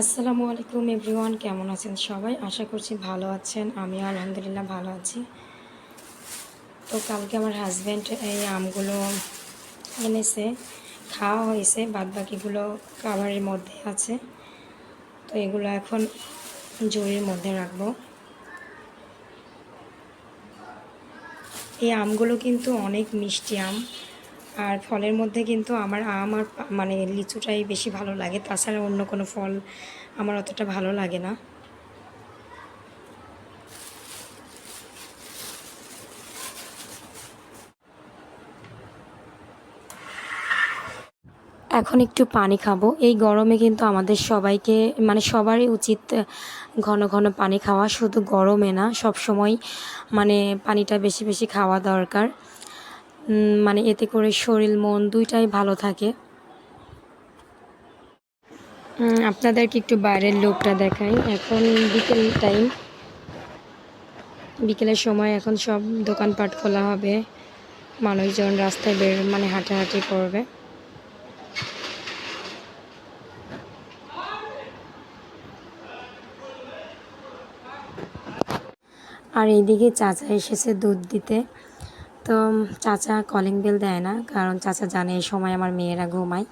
আসসালামু আলাইকুম এভরিওয়ান, কেমন আছেন সবাই? আশা করছি ভালো আছেন, আমিও আলহামদুলিল্লাহ ভালো আছি। তো কালকে আমার হাজব্যান্ড এই আমগুলো এনেছে, খাওয়া হয়েছে বাদ বাকিগুলো কাভারের মধ্যে আছে। তো এগুলো এখন জরির মধ্যে রাখব। এই আমগুলো কিন্তু অনেক মিষ্টি আম। আর ফলের মধ্যে কিন্তু আমার আম আর মানে লিচুটাই বেশি ভালো লাগে। তাছাড়া অন্য কোনো ফল আমার অতটা ভালো লাগে না। এখন একটু পানি খাব। এই গরমে কিন্তু আমাদের সবাইকে মানে সবারই উচিত ঘন ঘন পানি খাওয়া। শুধু গরমে না সব সময় মানে পানিটা বেশি বেশি খাওয়া দরকার। মানে এতে করে শরীর, মন দুইটাই ভালো থাকে। আপনাদেরকে একটু বাইরের লোকটা দেখাই। এখন বিকেল টাইম বিকেলের সময় এখন সব দোকানপাট খোলা হবে। মানুষজন রাস্তায় বের মানে হাঁটাহাঁটি করবে। আর এইদিকে চাচা এসেছে দুধ দিতে। তো চাচা কলিং বেল দেয় না, কারণ চাচা জানে এই সময় আমার মেয়েরা ঘুমায়।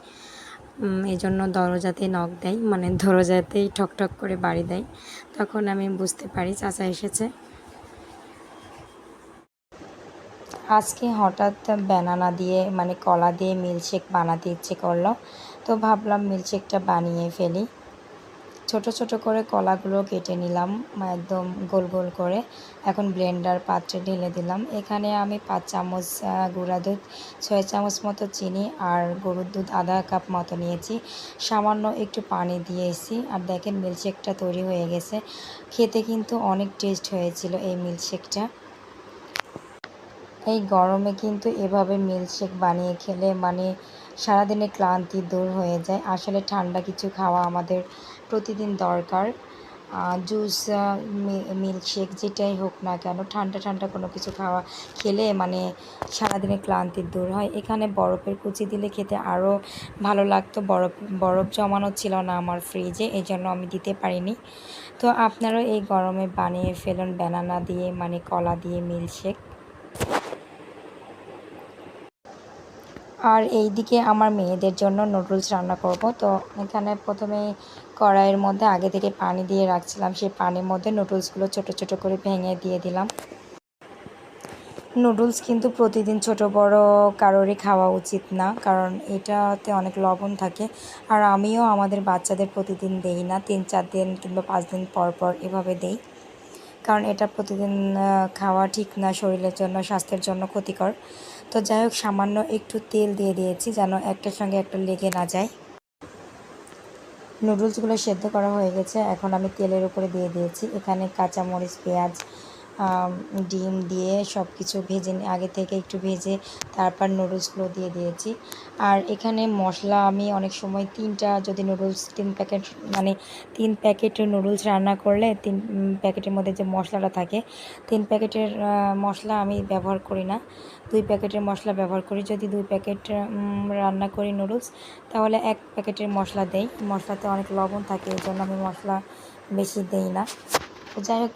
এই জন্য দরজাতে নখ দেয় মানে দরজাতেই ঠক ঠক করে বাড়ি দেয়। তখন আমি বুঝতে পারি চাচা এসেছে। আজকে হঠাৎ ব্যানানা দিয়ে মানে কলা দিয়ে মিল্কশেক বানাতে ইচ্ছে করল। তো ভাবলাম মিল্কশেকটা বানিয়ে ফেলি। ছোট ছোট করে কলাগুলো কেটে নিলাম, একদম গোল গোল করে। এখন ব্লেন্ডার পাত্রে ঢেলে দিলাম। এখানে আমি পাঁচ চামচ গুঁড়া দুধ, ছয় চামচ মতো চিনি আর গরুর দুধ আধা কাপ মতো নিয়েছি। সামান্য একটু পানি দিয়েছি। আর দেখেন মিল্কশেকটা তৈরি হয়ে গেছে। খেতে কিন্তু অনেক টেস্ট হয়েছিল এই মিল্কশেকটা এই গরমে কিন্তু এভাবে মিল্কশেক বানিয়ে খেলে মানে সারাদিনে ক্লান্তি দূর হয়ে যায়। আসলে ঠান্ডা কিছু খাওয়া আমাদের প্রতিদিন দরকার। জুস মিল্কশেক যেটাই হোক না কেন, ঠান্ডা ঠান্ডা কোনো কিছু খাওয়া, খেলে মানে সারাদিনের ক্লান্তি দূর হয়। এখানে বরফের কুচি দিলে খেতে আরও ভালো লাগতো। বরফ বরফ জমানো ছিল না আমার ফ্রিজে এই জন্য আমি দিতে পারিনি। তো আপনারাও এই গরমে বানিয়ে ফেলুন ব্যানানা দিয়ে মানে কলা দিয়ে মিল্কশেক আর এই দিকে আমার মেয়েদের জন্য নুডলস রান্না করব। তো এখানে প্রথমে কড়াইয়ের মধ্যে আগে থেকে পানি দিয়ে রাখছিলাম। সেই পানির মধ্যে নুডলসগুলো ছোট ছোট করে ভেঙে দিয়ে দিলাম। নুডলস কিন্তু প্রতিদিন ছোট বড় কারোরই খাওয়া উচিত না, কারণ এটাতে অনেক লবণ থাকে। আর আমিও আমাদের বাচ্চাদের প্রতিদিন দেই না। তিন, চার দিন কিংবা পাঁচ দিন পর পর এভাবে দেই। কারণ এটা প্রতিদিন খাওয়া ঠিক না শরীরের জন্য, স্বাস্থ্যের জন্য ক্ষতিকর। তো যাই হোক, সামান্য একটু তেল দিয়ে দিয়েছি যেন একটার সঙ্গে একটা লেগে না যায়। নুডলসগুলো সেদ্ধ করা হয়ে গেছে। এখন আমি তেলের উপরে দিয়ে দিয়েছি। এখানে কাঁচামরিচ, পেঁয়াজ ডিম দিয়ে সব কিছু ভেজে আগে থেকে একটু ভেজে তারপর নুডলসগুলো দিয়ে দিয়েছি। আর এখানে মশলা আমি অনেক সময় তিনটা, যদি নুডলস তিন প্যাকেট মানে তিন প্যাকেট নুডলস রান্না করলে তিন প্যাকেটের মধ্যে যে মশলাটা থাকে, তিন প্যাকেটের মশলা আমি ব্যবহার করি না। দুই প্যাকেটের মশলা ব্যবহার করি। যদি দুই প্যাকেট রান্না করি নুডলস তাহলে এক প্যাকেটের মশলা দেই। মশলাতে অনেক লবণ থাকে এই জন্য আমি মশলা বেশি দেই না। যাই হোক